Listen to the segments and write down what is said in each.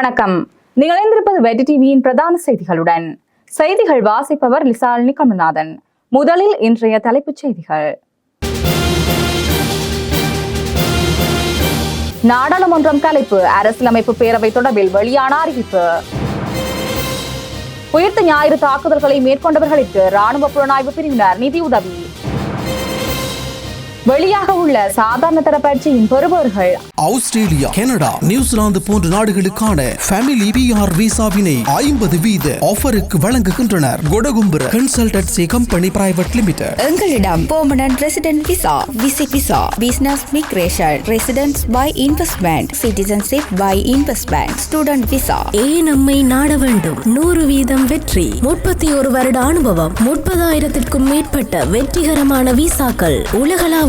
வணக்கம். நீங்கள் இணைந்திருப்பது வெட்டி டிவியின் பிரதான செய்திகளுடன். செய்திகள் வாசிப்பவர் லிசாலினி கமல்நாதன் முதலில் இன்றைய தலைப்புச் செய்திகள். நாடாளுமன்றம் கலைப்பு அரசியலமைப்பு பேரவை தொடர்பில் வெளியான அறிவிப்பு. உயிர்த்த ஞாயிறு தாக்குதல்களை மேற்கொண்டவர்களுக்கு ராணுவ புலனாய்வு பிரிவினர் நிதியுதவி. வெளியாக உள்ள சாதாரண தர பயிற்சியின் பெறுபவர்கள். ஆஸ்திரேலியா கனடா நியூசிலாந்து போன்ற நாடுகளுக்கான ஃபேமிலி பிஆர் விசாவினை ஐம்பது வீத ஆஃபருக்கு வழங்குகின்றனர். Kodakumbura consultancy company private limited எங்களிடம் permanent resident visa visit visa business migration residence by investment citizenship by investment student visa ஏன் நம்மை நாட வேண்டும்? நூறு வீதம் வெற்றி முப்பத்தி ஒரு வருட அனுபவம் முப்பதாயிரத்திற்கும் மேற்பட்ட வெற்றிகரமான விசாக்கள் உலகளாவிய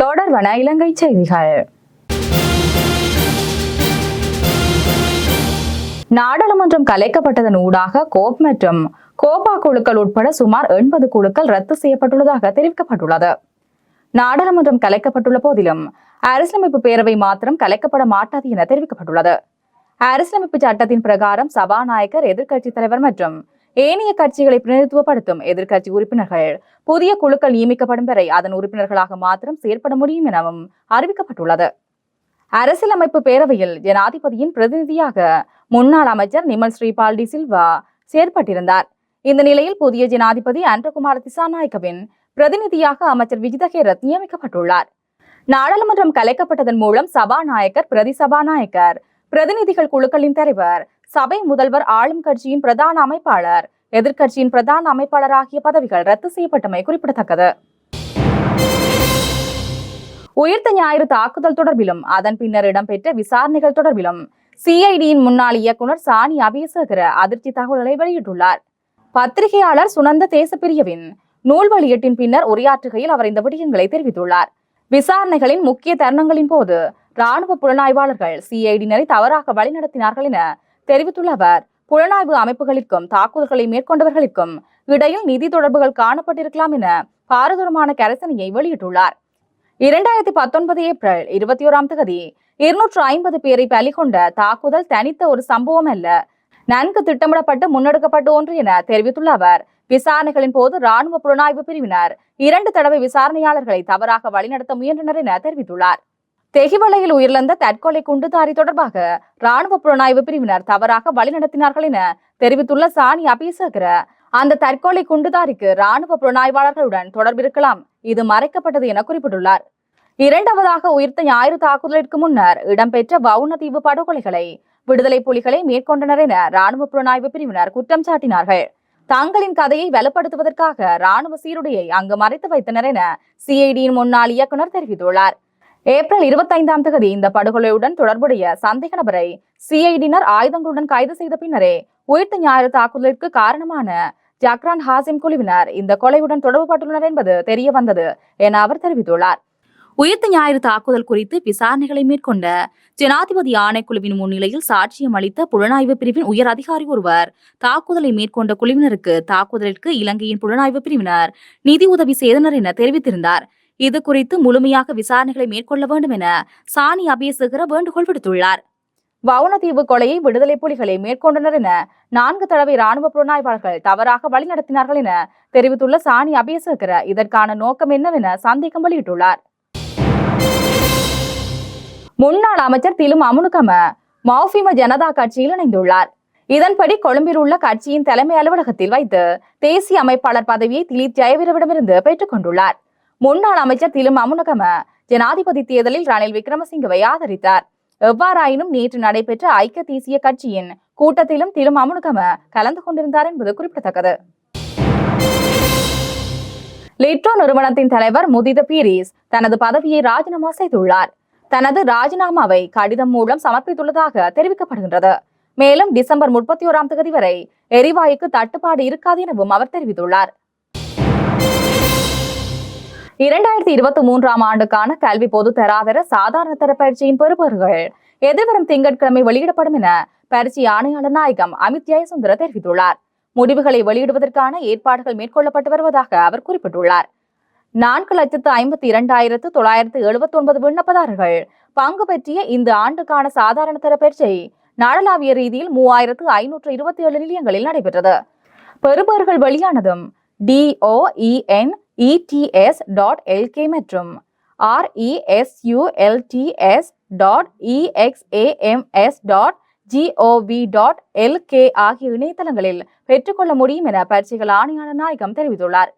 தொடர்வன இலங்கை செய்திகள். நாடாளுமன்றம் கலைக்கப்பட்டதன் ஊடாக கோப் மற்றும் கோபா குழுக்கள் உட்பட சுமார் எண்பது குழுக்கள் ரத்து செய்யப்பட்டுள்ளதாக தெரிவிக்கப்பட்டுள்ளது. நாடாளுமன்றம் கலைக்கப்பட்டுள்ள போதிலும் அரசியலமைப்பு பேரவை மாத்திரம் கலைக்கப்பட மாட்டாது என தெரிவிக்கப்பட்டுள்ளது. அரசியலமைப்பு சட்டத்தின் பிரகாரம் சபாநாயகர் எதிர்க்கட்சித் தலைவர் மற்றும் ஏனைய கட்சிகளை பிரதிநிதித்துவப்படுத்தும் எதிர்க்கட்சி உறுப்பினர்கள் புதிய குழுக்கள் நியமிக்கப்படும் வரை அதன் உறுப்பினர்களாக மாத்திரம் செயற்பட முடியும் எனவும் அறிவிக்கப்பட்டுள்ளது. அரசியலமைப்பு பேரவையில் ஜனாதிபதியின் பிரதிநிதியாக முன்னாள் அமைச்சர் நிமல் ஸ்ரீபால் டி சில்வா செயற்பட்டிருந்தார். இந்த நிலையில் புதிய ஜனாதிபதி அன்றகுமார் திசாநாயக்கவின் பிரதிநிதியாக அமைச்சர் விஜிதஹேரத் நியமிக்கப்பட்டுள்ளார். நாடாளுமன்றம் கலைக்கப்பட்டதன் மூலம் சபாநாயகர் பிரதி சபாநாயகர் பிரதிநிதிகள் குழுக்களின் தலைவர் சபை முதல்வர் ஆளும் கட்சியின் பிரதான அமைப்பாளர். எதிர்க்கட்சியின் பிரதான அமைப்பாளர் ஆகிய பதவிகள் ரத்து செய்யப்பட்டமை குறிப்பிடத்தக்கது. உயிர்த்த ஞாயிறு தாக்குதல் தொடர்பிலும் அதன் பின்னர் இடம்பெற்ற விசாரணைகள் தொடர்பிலும் சிஐடியின் முன்னாள் இயக்குனர் சாணி அபியசகர அதிர்ச்சி தகவல்களை வெளியிட்டுள்ளார். பத்திரிகையாளர் சுனந்த தேசப்பிரியவின் நூல் வெளியீட்டின் பின்னர் உரையாற்றுகையில் அவர் இந்த விடயங்களை தெரிவித்துள்ளார். விசாரணைகளின் முக்கிய தருணங்களின் போது ராணுவ புலனாய்வாளர்கள் சிஐடியினரை தவறாக வழிநடத்தினார்கள் என தெரிவித்துள்ள அவர் புலனாய்வு அமைப்புகளுக்கும் தாக்குதல்களை மேற்கொண்டவர்களுக்கும் இடையில் நிதி தொடர்புகள் காணப்பட்டிருக்கலாம் என பாரதூரமான கரசனையை வெளியிட்டுள்ளார். இரண்டாயிரத்தி பத்தொன்பது ஏப்ரல் இருபத்தி ஓராம் தேதி இருநூற்று ஐம்பது பேரை பலி கொண்ட தாக்குதல் தனித்த ஒரு சம்பவம் அல்ல நன்கு திட்டமிடப்பட்டு முன்னெடுக்கப்பட்ட ஒன்று என தெரிவித்துள்ள அவர் விசாரணைகளின் போது ராணுவ புலனாய்வு பிரிவினர் இரண்டு தடவை விசாரணையாளர்களை தவறாக வழிநடத்த முயன்றனர் என தெரிவித்துள்ளார். தெகிவளையில் உயிரிழந்த தற்கொலை குண்டுதாரி தொடர்பாக ராணுவ புலனாய்வு பிரிவினர் தவறாக வழிநடத்தினார்கள் என தெரிவித்துள்ள சாணி அபிசகர அந்த தற்கொலை குண்டுதாரிக்கு ராணுவ புலனாய்வாளர்களுடன் தொடர்பிருக்கலாம். இது மறைக்கப்பட்டது என குறிப்பிட்டுள்ளார். இரண்டாவதாக உயிர்த்த ஞாயிறு தாக்குதலிற்கு முன்னர் இடம்பெற்ற வவுனதீவு படுகொலைகளை விடுதலை புலிகளை மேற்கொண்டனர் என ராணுவ புலனாய்வு பிரிவினர் குற்றம் சாட்டினார்கள். தங்களின் கதையை வலுப்படுத்துவதற்காக ராணுவ சீருடையை அங்கு மறைத்து வைத்தனர் என சிஐடியின் முன்னாள் இயக்குனர் தெரிவித்துள்ளார். ஏப்ரல் இருபத்தைந்தாம் தேதி இந்த படுகொலையுடன் தொடர்புடைய சந்தேக நபரை சிஐடியினர் ஆயுதங்களுடன் கைது செய்த பின்னரே உயிர்த்த ஞாயிறு தாக்குதலிற்கு காரணமான ஜக்ரான் ஹாசிம் குழுவினர் இந்த கொலையுடன் தொடர்புபட்டுள்ளனர் என்பது தெரிய வந்தது என அவர் தெரிவித்துள்ளார். உயிர்த்த ஞாயிறு தாக்குதல் குறித்து விசாரணைகளை மேற்கொண்ட ஜனாதிபதி ஆணைக்குழுவின் முன்னிலையில் சாட்சியம் அளித்த புலனாய்வு பிரிவின் உயர் அதிகாரி ஒருவர் தாக்குதலை மேற்கொண்ட குழுவினருக்கு தாக்குதலிற்கு இலங்கையின் புலனாய்வு பிரிவினர் நிதி உதவி செய்தனர் என தெரிவித்திருந்தார். இது குறித்து முழுமையாக விசாரணைகளை மேற்கொள்ள வேண்டும் என சாணி அபியசகர வேண்டுகோள் விடுத்துள்ளார். வவுனதீவு கொலையை விடுதலை புலிகளை மேற்கொண்டனர் என நான்கு தடவை ராணுவ புலனாய்வாளர்கள் தவறாக வழிநடத்தினார்கள் என தெரிவித்துள்ள சாணி அபியசகர இதற்கான நோக்கம் என்னவென சந்தேகம் வெளியிட்டுள்ளார். முன்னாள் அமைச்சர் திலும் அமுனுகம மௌஃபிம ஜனதா கட்சியில் இணைந்துள்ளார். இதன்படி கொழும்பில் உள்ள கட்சியின் தலைமை அலுவலகத்தில் வைத்து தேசிய அமைப்பாளர் பதவியை திலீப் ஜெயவீரவிடமிருந்து பெற்றுக் கொண்டுள்ளார். முன்னாள் அமைச்சர் திலும் அமுனுகம ஜனாதிபதி தேர்தலில் ரணில் விக்ரமசிங்கவை ஆதரித்தார். எவ்வாறாயினும் நேற்று நடைபெற்ற ஐக்கிய தேசிய கட்சியின் கூட்டத்திலும் திலும் அமுனுகம கலந்து கொண்டிருந்தார் என்பது குறிப்பிடத்தக்கது. லிட்ரோ நிறுவனத்தின் தலைவர் முதித பீரிஸ் தனது பதவியை ராஜினாமா செய்துள்ளார். தனது ராஜினாமாவை கடிதம் மூலம் சமர்ப்பித்துள்ளதாக தெரிவிக்கப்படுகின்றது. மேலும் டிசம்பர் முப்பத்தி ஓராம் தேதி வரை எரிவாயுக்கு தட்டுப்பாடு இருக்காது எனவும் அவர் தெரிவித்துள்ளார். இரண்டாயிரத்தி இருபத்தி மூன்றாம் ஆண்டுக்கான கல்வி பொது தராதர சாதாரண தர பயிற்சியின் பெறுபவர்கள். எதிர்வரும் திங்கட்கிழமை வெளியிடப்படும் என பயிற்சி ஆணையாளர் நாயகம் அமித் ஜெயசுந்தர தெரிவித்துள்ளார். முடிவுகளை வெளியிடுவதற்கான ஏற்பாடுகள் மேற்கொள்ளப்பட்டு வருவதாக அவர் குறிப்பிட்டுள்ளார். நான்கு லட்சத்து ஐம்பத்தி இரண்டாயிரத்து தொள்ளாயிரத்து எழுபத்தி ஒன்பது விண்ணப்பதாரர்கள் பங்கு பற்றிய இந்த ஆண்டுக்கான சாதாரண தர பயிற்சி நாடளாவிய ரீதியில் மூவாயிரத்து ஐநூற்று இருபத்தி ஏழு நிலையங்களில் நடைபெற்றது. பெறுபவர்கள் வெளியானதும் டிஓஇஎன் இடிஎஸ் டாட் எல்கே மற்றும் results dot exams dot gov dot LK ஆகிய இணையதளங்களில் பெற்றுக்கொள்ள முடியும் என பயிற்சிகள் ஆணையாளர் நாயகம் தெரிவித்துள்ளார்.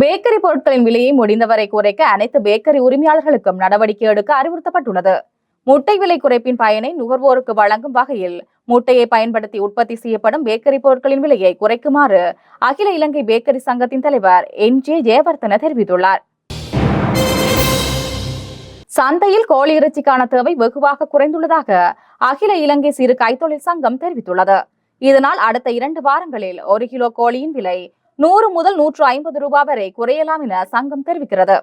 பேக்கரி பொருட்களின் விலையை முடிந்தவரை குறைக்க அனைத்து பேக்கரி உரிமையாளர்களுக்கும் நடவடிக்கை எடுக்க அறிவுறுத்தப்பட்டுள்ளது. முட்டை விலை குறைப்பின் பயனை நுகர்வோருக்கு வழங்கும் வகையில் முட்டையை பயன்படுத்தி உற்பத்தி செய்யப்படும் பேக்கரி பொருட்களின் விலையை குறைக்குமாறு அகில இலங்கை பேக்கரி சங்கத்தின் தலைவர் என் ஜே ஜெயவர்தன தெரிவித்துள்ளார். சந்தையில் கோழி இறைச்சிக்கான தேவை வெகுவாக குறைந்துள்ளதாக அகில இலங்கை சிறு கைத்தொழில் சங்கம் தெரிவித்துள்ளது. இதனால் அடுத்த இரண்டு வாரங்களில் ஒரு கிலோ கோழியின் விலை நூறு முதல் நூற்று ஐம்பது ரூபாய் வரை குறையலாம் என சங்கம் தெரிவிக்கிறது.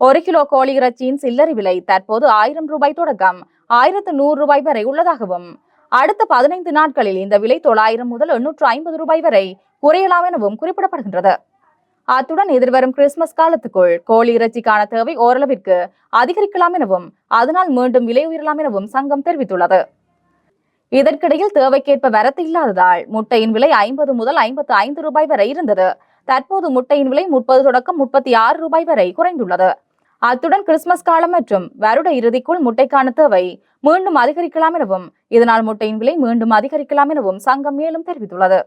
ஒரு கிலோ கோழி இறைச்சியின் சில்லறை விலை தற்போது ஆயிரம் ரூபாய் தொடக்கம். ஆயிரத்து நூறு ரூபாய் வரை உள்ளதாகவும் அடுத்த பதினைந்து நாட்களில் இந்த விலை தொள்ளாயிரம் முதல் எண்ணூற்று ஐம்பது ரூபாய் வரை குறையலாம் எனவும் குறிப்பிடப்படுகின்றது. அத்துடன் எதிர்வரும் கிறிஸ்துமஸ் காலத்துக்குள் கோழி இறைச்சிக்கான தேவை ஓரளவிற்கு அதிகரிக்கலாம் எனவும் அதனால் மீண்டும் விலை உயரலாம் எனவும் சங்கம் தெரிவித்துள்ளது. இதற்கிடையில் தேவைக்கேற்ப வரத்து இல்லாததால் முட்டையின் விலை ஐம்பது முதல் ஐம்பத்து ஐந்து ரூபாய் வரை இருந்தது. தற்போது முட்டையின் விலை முப்பது தொடக்கம் முப்பத்தி ஆறு ரூபாய் வரை குறைந்துள்ளது. அத்துடன் கிறிஸ்துமஸ் காலம் மற்றும் வருட இறுதிக்குள் முட்டைக்கான தேவை மீண்டும் அதிகரிக்கலாம் எனவும் இதனால் முட்டையின் விலை மீண்டும் அதிகரிக்கலாம் எனவும் சங்கம் மேலும் தெரிவித்துள்ளது.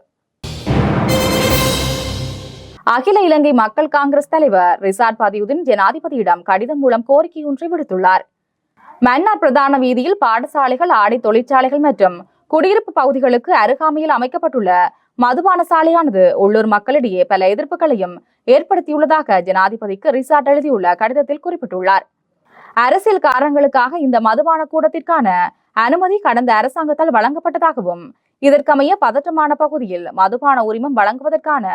அகில இலங்கை மக்கள் காங்கிரஸ் தலைவர் ரிசார்ட் பதியுதீன் ஜனாதிபதியிடம் கடிதம் மூலம் கோரிக்கை ஒன்றை விடுத்துள்ளார். மன்னார் பிரதான வீதியில் பாடசாலைகள் ஆடை தொழிற்சாலைகள் மற்றும் குடியிருப்பு பகுதிகளுக்கு அருகாமையில் அமைக்கப்பட்டுள்ள மதுபான சாலையானது உள்ளூர் மக்களிடையே பல எதிர்ப்புகளையும் ஏற்படுத்தியுள்ளதாக ஜனாதிபதிக்கு ரிசார்ட் எழுதியுள்ள கடிதத்தில் குறிப்பிட்டுள்ளார். அரசியல் காரணங்களுக்காக இந்த மதுபான கூடத்திற்கான அனுமதி கடந்த அரசாங்கத்தால் வழங்கப்பட்டதாகவும் இதற்கமைய பதற்றமான பகுதியில் மதுபான உரிமம் வழங்குவதற்கான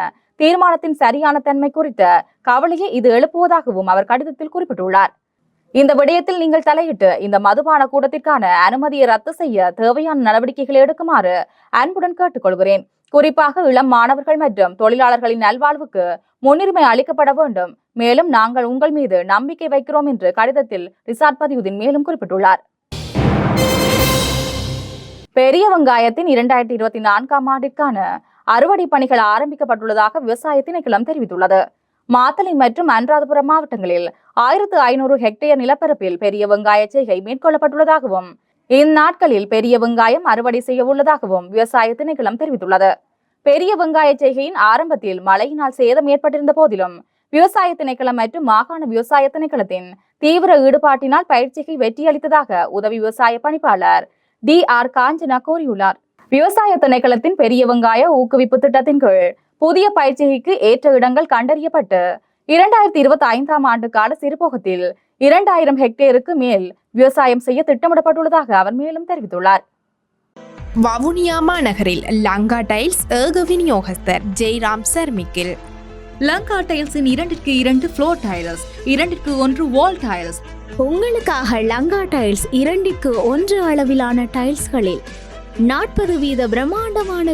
தீர்மானத்தின் சரியான தன்மை குறித்த கவலையை இது எழுப்புவதாகவும் அவர் கடிதத்தில் குறிப்பிட்டுள்ளார். இந்த விடயத்தில் நீங்கள் தலையிட்டு இந்த மதுபான கூடத்திற்கான அனுமதியை ரத்து செய்ய தேவையான நடவடிக்கைகளை எடுக்குமாறு அன்புடன் கேட்டுக்கொள்கிறேன். குறிப்பாக இளம் மாணவர்கள் மற்றும் தொழிலாளர்களின் நல்வாழ்வுக்கு முன்னுரிமை அளிக்கப்பட வேண்டும். மேலும் நாங்கள் உங்கள் மீது நம்பிக்கை வைக்கிறோம் என்று கடிதத்தில் ரிசார்ட் பதியுதீன் மேலும் குறிப்பிட்டுள்ளார். பெரிய வெங்காயத்தின் இரண்டாயிரத்தி இருபத்தி நான்காம் ஆண்டிற்கான அறுவடை பணிகள் ஆரம்பிக்கப்பட்டுள்ளதாக விவசாய திணைக்களம் தெரிவித்துள்ளது. மாத்தளை மற்றும் அனுராதபுரம் மாவட்டங்களில் ஆயிரத்து ஐநூறு ஹெக்டேர் நிலப்பரப்பில் பெரிய வெங்காய செய்கை மேற்கொள்ளப்பட்டுள்ளதாகவும் இந்நாட்களில் பெரிய வெங்காயம் அறுவடை செய்ய உள்ளதாகவும் விவசாய திணைக்களம் தெரிவித்துள்ளது. பெரிய வெங்காய செய்கையின் ஆரம்பத்தில் மழையினால் சேதம் ஏற்பட்டிருந்த போதிலும் விவசாய திணைக்களம் மற்றும் மாகாண விவசாய திணைக்களத்தின் தீவிர ஈடுபாட்டினால் பயிற்சிக்கு வெற்றியளித்ததாக உதவி விவசாய பணிப்பாளர் டி. ஆர். காஞ்சனா கூறியுள்ளார். விவசாய திணைக்களத்தின் பெரிய வெங்காய ஊக்குவிப்பு திட்டத்தின் கீழ் புதிய பயிற்சிக்கு ஏற்ற இடங்கள் கண்டறியப்பட்டு இரண்டாயிரத்தி இருபத்தி ஐந்தாம் ஆண்டு கால சிறுபோகத்தில் இரண்டாயிரம் ஹெக்டேருக்கு மேல் விவசாயம் செய்ய திட்டமிடப்பட்டுள்ளதாக அவர் மேலும் தெரிவித்துள்ளார். வவுனியா மாநகரில் லங்கா டைல்ஸ் ஏக விநியோகஸ்தர் ஜெய்ராம் சர்மிக்கில். லங்கா டைல்ஸின் இரண்டிற்கு இரண்டு ஃப்ளோர் டைல்ஸ் இரண்டிற்கு ஒன்று வால் டைல்ஸ் உங்களுக்காக லங்கா டைல்ஸ் இரண்டிற்கு ஒன்று அளவிலான டைல்ஸ்களில் நாற்பது வீத பிரம்மாண்டமான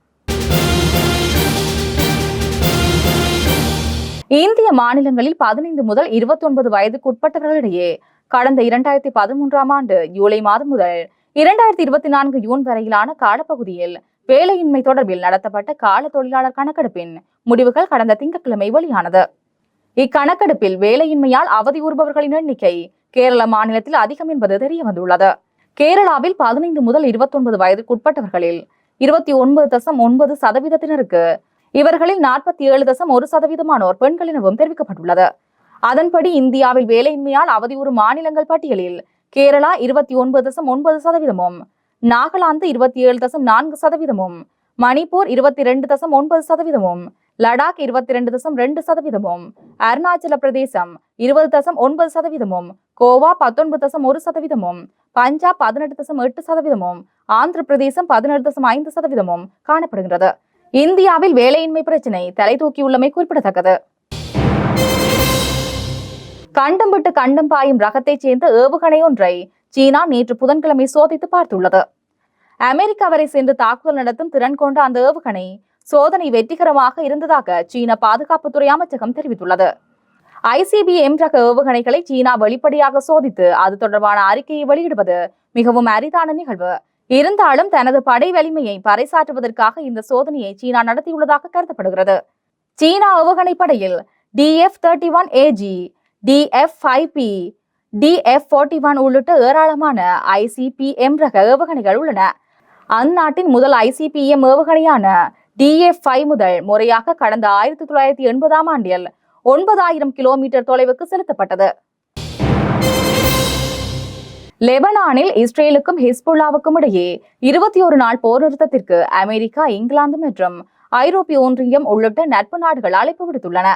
இந்திய மாநிலங்களில் பதினைந்து முதல் இருபத்தி ஒன்பது வயதுக்குட்பட்டவர்களிடையே கடந்த இரண்டாயிரத்தி பதிமூன்றாம் ஆண்டு ஜூலை மாதம் முதல் இரண்டாயிரத்தி இருபத்தி நான்கு ஜூன் வரையிலான காலப்பகுதியில் வேலையின்மை தொடர்பில் நடத்தப்பட்ட கால தொழிலாளர் கணக்கெடுப்பின் முடிவுகள் கடந்த திங்கட்கிழமை வெளியானது. இக்கணக்கெடுப்பில் வேலையின்மையால் அவதியுறுபவர்களின் எண்ணிக்கை கேரள மாநிலத்தில் அதிகம் என்பது தெரிய வந்துள்ளது கேரளாவில் பதினைந்து முதல் இருபத்தி ஒன்பது வயதுக்குட்பட்டவர்களில் இருபத்தி ஒன்பது தசம் ஒன்பது சதவீதத்தினருக்கு இவர்களில் நாற்பத்தி ஏழு தசம் ஒரு சதவீதமானோர் பெண்கள் எனவும் தெரிவிக்கப்பட்டுள்ளது. அதன்படி இந்தியாவில் வேலையின்மையால் அவதியுறும் மாநிலங்கள் பட்டியலில் கேரளா இருபத்தி ஒன்பது தசம் ஒன்பது சதவீதமும் நாகாலாந்து இருபத்தி ஏழு தசம் நான்கு சதவீதமும் மணிப்பூர் இருபத்தி ரெண்டு தசம் ஒன்பது சதவீதமும் லடாக் இருபத்தி ரெண்டு தசம் ரெண்டு சதவீதமும் அருணாச்சல பிரதேசம் இருபது தசம் ஒன்பது சதவீதமும் கோவா பத்தொன்பது தசம் ஒரு சதவீதமும் பஞ்சாப் பதினெட்டு தசம் எட்டு சதவீதமும் ஆந்திர பிரதேசம் பதினெட்டு தசம் ஐந்து சதவீதமும் காணப்படுகிறது இந்தியாவில் வேலையின்மை பிரச்சினை தலை தூக்கியுள்ளமை குறிப்பிடத்தக்கது. கண்டம் விட்டு கண்டம் பாயும் ரகத்தைச் சேர்ந்த ஏவுகணை ஒன்றை சீனா நேற்று புதன்கிழமை சோதித்து பார்த்துள்ளது. அமெரிக்கா வரை சென்று தாக்குதல் நடத்தும் திறன் கொண்ட அந்த ஏவுகணை சோதனை வெற்றிகரமாக இருந்ததாக சீன பாதுகாப்புத்துறை அமைச்சகம் தெரிவித்துள்ளது. ஐசிபிஎம் ரக ஏவுகணைகளை சீனா வெளிப்படையாக சோதித்து அது தொடர்பான அறிக்கையை வெளியிடுவது மிகவும் அரிதான நிகழ்வு. இருந்தாலும் தனது படை வலிமையை பறைசாற்றுவதற்காக இந்த சோதனையை சீனா நடத்தியுள்ளதாக கருதப்படுகிறது. சீனா ஏவுகணை படையில் DF thirty one AG DF five B DF forty one உள்ளிட்ட ஏராளமான ஐசிபிஎம் ரக ஏவுகணைகள் உள்ளன. அந்நாட்டின் முதல் ஐசிபிஎம் ஏவுகணையான டிஎஃப் ஃபைவ் முதல் முறையாக கடந்த ஆயிரத்தி தொள்ளாயிரத்தி எண்பதாம் ஆண்டில் ஒன்பதாயிரம் கிலோமீட்டர் தொலைவுக்கு செலுத்தப்பட்டது. லெபனானில் இஸ்ரேலுக்கும் ஹிஸ்புல்லாவுக்கும் இடையே இருபத்தி ஒரு நாள் போர் நிறுத்தத்திற்கு அமெரிக்கா இங்கிலாந்து மற்றும் ஐரோப்பிய ஒன்றியம் உள்ளிட்ட நட்பு நாடுகள் அழைப்பு விடுத்துள்ளன.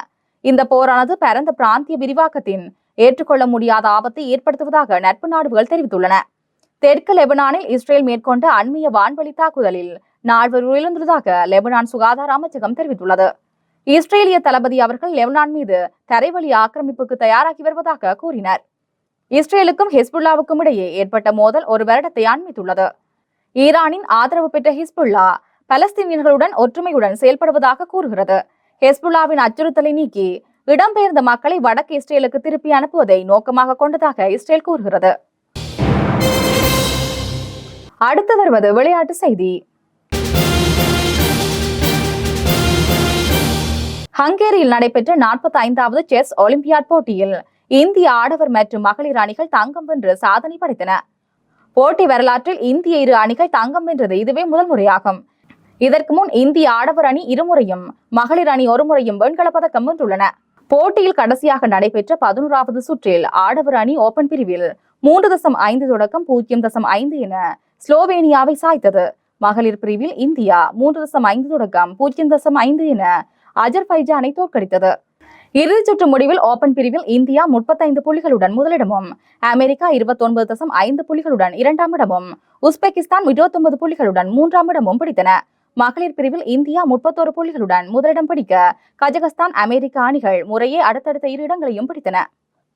இந்த போரானது பரந்த பிராந்திய விரிவாக்கத்தின் ஏற்றுக்கொள்ள முடியாத ஆபத்தை ஏற்படுத்துவதாக நட்பு நாடுகள் தெரிவித்துள்ளன. தெற்கு லெபனானில் இஸ்ரேல் மேற்கொண்ட அண்மைய வான்வழி தாக்குதலில் நால்வர் உயிரிழந்துள்ளதாக லெபனான் சுகாதார அமைச்சகம் தெரிவித்துள்ளது. இஸ்ரேலிய தளபதி அவர்கள் லெபனான் மீது தரைவழி ஆக்கிரமிப்புக்கு தயாராகி வருவதாக கூறினர். இஸ்ரேலுக்கும் ஹிஸ்புல்லாவுக்கும் இடையே ஏற்பட்ட மோதல் ஒரு வருடத்தை அண்மித்துள்ளது ஈரானின் ஆதரவு பெற்ற ஹிஸ்புல்லா பலஸ்தீனியர்களுடன் ஒற்றுமையுடன் செயல்படுவதாக கூறுகிறது. ஹெஸ்புல்லாவின் அச்சுறுத்தலை நீக்கி இடம்பெயர்ந்த மக்களை வடக்கு இஸ்ரேலுக்கு திருப்பி அனுப்புவதை நோக்கமாக கொண்டதாக இஸ்ரேல் கூறுகிறது. அடுத்து வருவது விளையாட்டு செய்தி. ஹங்கேரியில் நடைபெற்ற நாற்பத்தி ஐந்தாவது செஸ் ஒலிம்பியாட் போட்டியில் இந்திய ஆடவர் மற்றும் மகளிர் அணிகள் தங்கம் வென்று சாதனை படைத்தன. போட்டி வரலாற்றில் இந்திய இரு அணிகள் தங்கம் வென்றது இதுவே முதல் முறையாகும். இதற்கு முன் இந்திய ஆடவர் அணி இருமுறையும் மகளிர் அணி ஒருமுறையும் வெண்கலப் பதக்கம் வென்றுள்ளன. போட்டியில் கடைசியாக நடைபெற்ற பதினோராவது சுற்றில் ஆடவர் அணி ஓபன் பிரிவில் மூன்று தசம் ஐந்து தொடக்கம் பூஜ்ஜியம் தசம் ஐந்து என ஸ்லோவேனியாவை சாய்த்தது. மகளிர் பிரிவில் இந்தியா மூன்று தசம் ஐந்து தொடக்கம் பூஜ்ஜியம் தசம் ஐந்து என அஜர்பைஜானை தோற்கடித்தது. இறுதிச் சுற்று முடிவில் ஓபன் பிரிவில் இந்தியா முப்பத்தைந்து புள்ளிகளுடன் முதலிடமும். அமெரிக்கா இருபத்தொன்பது தசம் ஐந்து புள்ளிகளுடன் இரண்டாம் இடமும் உஸ்பெகிஸ்தான் இருபத்தொன்பது புள்ளிகளுடன் மூன்றாம் இடமும் பிடித்தன. மகளிர் பிரிவில் இந்தியா முப்பத்தோரு புள்ளிகளுடன் முதலிடம் பிடிக்க கஜகஸ்தான் அமெரிக்கா அணிகள் முறையே அடுத்தடுத்த இரு இடங்களையும் பிடித்தன.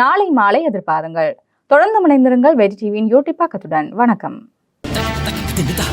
நாளை மாலை எதிர்பாருங்கள். தொடர்ந்து முனைந்திருங்கள் வெஜி டிவியின் யூடியூப் பக்கத்துடன். வணக்கம். தின்னுதா